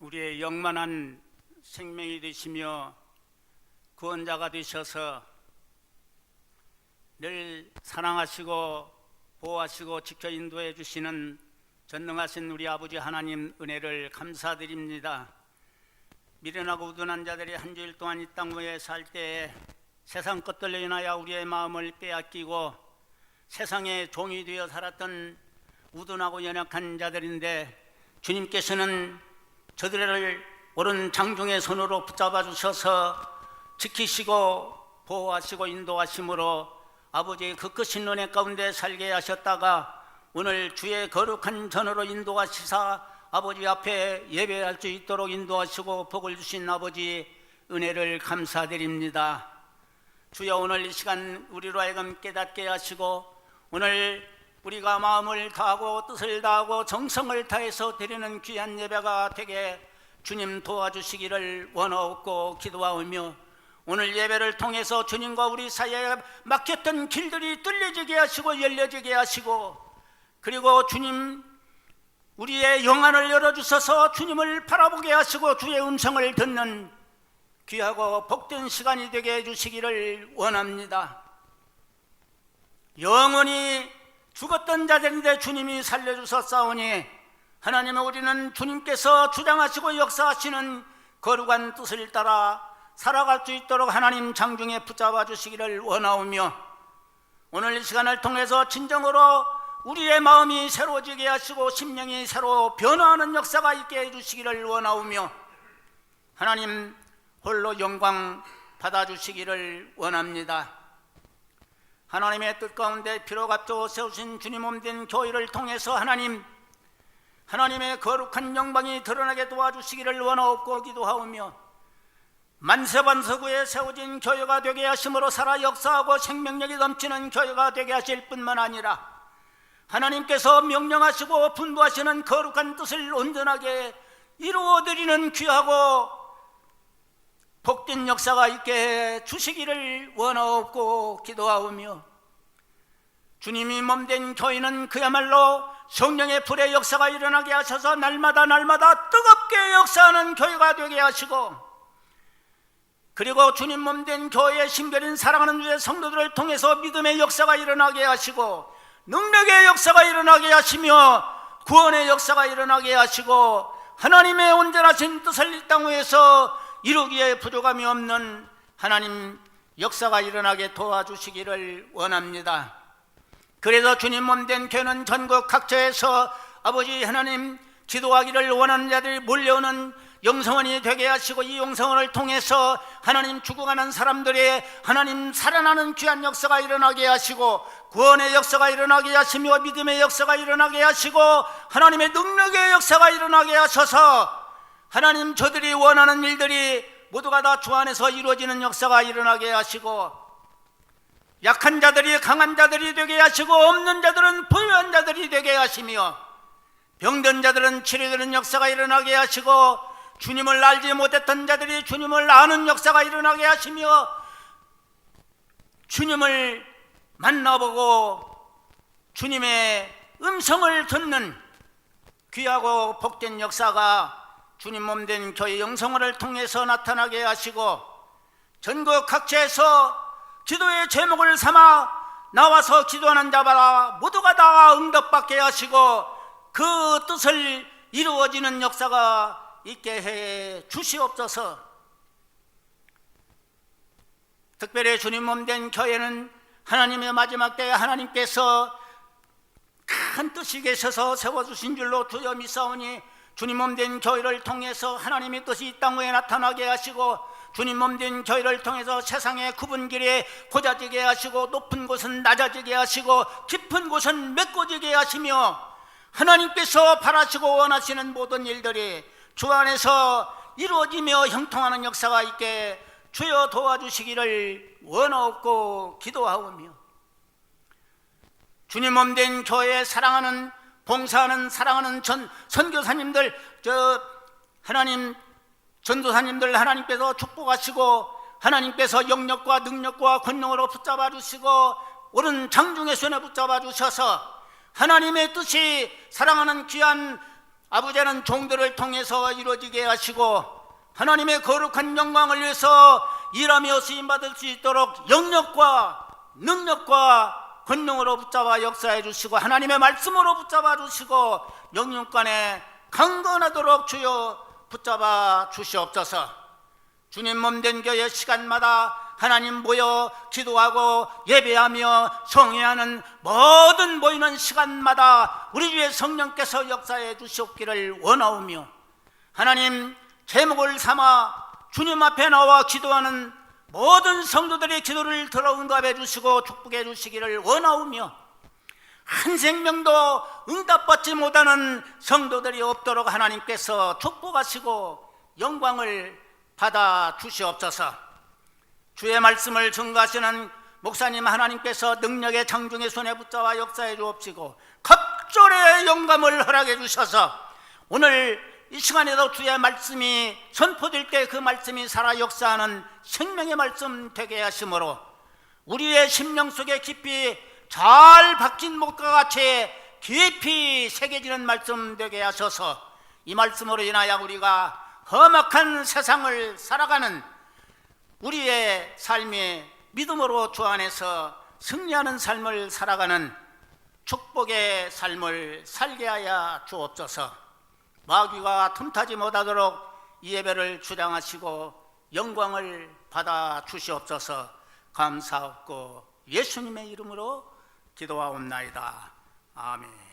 우리의 영만한 생명이 되시며 구원자가 되셔서 늘 사랑하시고 보호하시고 지켜 인도해 주시는 전능하신 우리 아버지 하나님 은혜를 감사드립니다. 미련하고 우둔한 자들이 한 주일 동안 이 땅 위에 살 때에 세상 것들로 인하여 우리의 마음을 빼앗기고 세상의 종이 되어 살았던 우둔하고 연약한 자들인데 주님께서는 저들을 오른 장중의 손으로 붙잡아 주셔서 지키시고 보호하시고 인도하심으로 아버지의 그 크신 은혜 가운데 살게 하셨다가 오늘 주의 거룩한 전으로 인도하시사 아버지 앞에 예배할 수 있도록 인도하시고 복을 주신 아버지 은혜를 감사드립니다. 주여 오늘 이 시간 우리로 하여금 깨닫게 하시고 오늘 우리가 마음을 다하고 뜻을 다하고 정성을 다해서 드리는 귀한 예배가 되게 주님 도와주시기를 원하옵고 기도하오며 오늘 예배를 통해서 주님과 우리 사이에 막혔던 길들이 뚫려지게 하시고 열려지게 하시고 그리고 주님 우리의 영안을 열어주셔서 주님을 바라보게 하시고 주의 음성을 듣는 귀하고 복된 시간이 되게 해주시기를 원합니다. 영원히 죽었던 자들인데 주님이 살려주셨사오니 하나님의 우리는 주님께서 주장하시고 역사하시는 거룩한 뜻을 따라 살아갈 수 있도록 하나님 장중에 붙잡아 주시기를 원하오며 오늘 이 시간을 통해서 진정으로 우리의 마음이 새로워지게 하시고 심령이 새로 변화하는 역사가 있게 해주시기를 원하오며 하나님 홀로 영광 받아주시기를 원합니다. 하나님의 뜻 가운데 피로 값져 세우신 주님 몸된 교회를 통해서 하나님 하나님의 거룩한 영광이 드러나게 도와주시기를 원하옵고 기도하오며 만세반서구에 세워진 교회가 되게 하심으로 살아 역사하고 생명력이 넘치는 교회가 되게 하실 뿐만 아니라 하나님께서 명령하시고 분부하시는 거룩한 뜻을 온전하게 이루어드리는 귀하고 복된 역사가 있게 해 주시기를 원하옵고 기도하오며 주님이 몸된 교회는 그야말로 성령의 불의 역사가 일어나게 하셔서 날마다 날마다 뜨겁게 역사하는 교회가 되게 하시고 그리고 주님 몸된 교회의 신별인 사랑하는 주의 성도들을 통해서 믿음의 역사가 일어나게 하시고 능력의 역사가 일어나게 하시며 구원의 역사가 일어나게 하시고 하나님의 온전하신 뜻을 이 땅 위에서 이루기에 부족함이 없는 하나님 역사가 일어나게 도와주시기를 원합니다. 그래서 주님 몸된 교회는 전국 각처에서 아버지 하나님 기도하기를 원하는 자들이 몰려오는 영성원이 되게 하시고 이 영성원을 통해서 하나님 죽어가는 사람들의 하나님 살아나는 귀한 역사가 일어나게 하시고 구원의 역사가 일어나게 하시며 믿음의 역사가 일어나게 하시고 하나님의 능력의 역사가 일어나게 하셔서 하나님 저들이 원하는 일들이 모두가 다 주 안에서 이루어지는 역사가 일어나게 하시고 약한 자들이 강한 자들이 되게 하시고 없는 자들은 부유한 자들이 되게 하시며 병든 자들은 치료되는 역사가 일어나게 하시고 주님을 알지 못했던 자들이 주님을 아는 역사가 일어나게 하시며 주님을 만나보고 주님의 음성을 듣는 귀하고 복된 역사가 주님 몸 된 교회 영성을 통해서 나타나게 하시고 전국 각지에서 기도의 제목을 삼아 나와서 기도하는 자마다 모두가 다 응답받게 하시고 그 뜻을 이루어지는 역사가 있게 해 주시옵소서. 특별히 주님 몸 된 교회는 하나님의 마지막 때에 하나님께서 큰 뜻이 계셔서 세워주신 줄로 두려 믿사오니 주님 몸 된 교회를 통해서 하나님의 뜻이 이땅 위에 나타나게 하시고 주님 몸 된 교회를 통해서 세상의 구분 길에 고자지게 하시고 높은 곳은 낮아지게 하시고 깊은 곳은 메꿔지게 하시며 하나님께서 바라시고 원하시는 모든 일들이 주 안에서 이루어지며 형통하는 역사가 있게 주여 도와주시기를 원하옵고 기도하오며 주님 몸 된 교회에 사랑하는 봉사하는 사랑하는 전 선교사님들 저 하나님 전도사님들 하나님께서 축복하시고 하나님께서 영력과 능력과 권능으로 붙잡아 주시고 오른 장중의 손에 붙잡아 주셔서 하나님의 뜻이 사랑하는 귀한 아버지는 종들을 통해서 이루어지게 하시고 하나님의 거룩한 영광을 위해서 일하며 쓰임 받을 수 있도록 영역과 능력과 권능으로 붙잡아 역사해 주시고 하나님의 말씀으로 붙잡아 주시고 영육간에 강건하도록 주여 붙잡아 주시옵소서. 주님 몸된 교회 시간마다 하나님 모여 기도하고 예배하며 성회하는 모든 모이는 시간마다 우리 주의 성령께서 역사해 주시옵기를 원하오며 하나님 제목을 삼아 주님 앞에 나와 기도하는 모든 성도들의 기도를 들어 응답해 주시고 축복해 주시기를 원하오며 한 생명도 응답받지 못하는 성도들이 없도록 하나님께서 축복하시고 영광을 받아 주시옵소서. 주의 말씀을 증거하시는 목사님 하나님께서 능력의 장중의 손에 붙잡아 역사해 주옵시고 갑절의 영감을 허락해 주셔서 오늘 이 시간에도 주의 말씀이 선포될 때 그 말씀이 살아 역사하는 생명의 말씀 되게 하심으로 우리의 심령 속에 깊이 잘 박힌 목과 같이 깊이 새겨지는 말씀 되게 하셔서 이 말씀으로 인하여 우리가 험악한 세상을 살아가는 우리의 삶이 믿음으로 주 안에서 승리하는 삶을 살아가는 축복의 삶을 살게 하여 주옵소서. 마귀가 틈타지 못하도록 이 예배를 주장하시고 영광을 받아 주시옵소서. 감사하고 예수님의 이름으로 기도하옵나이다. 아멘.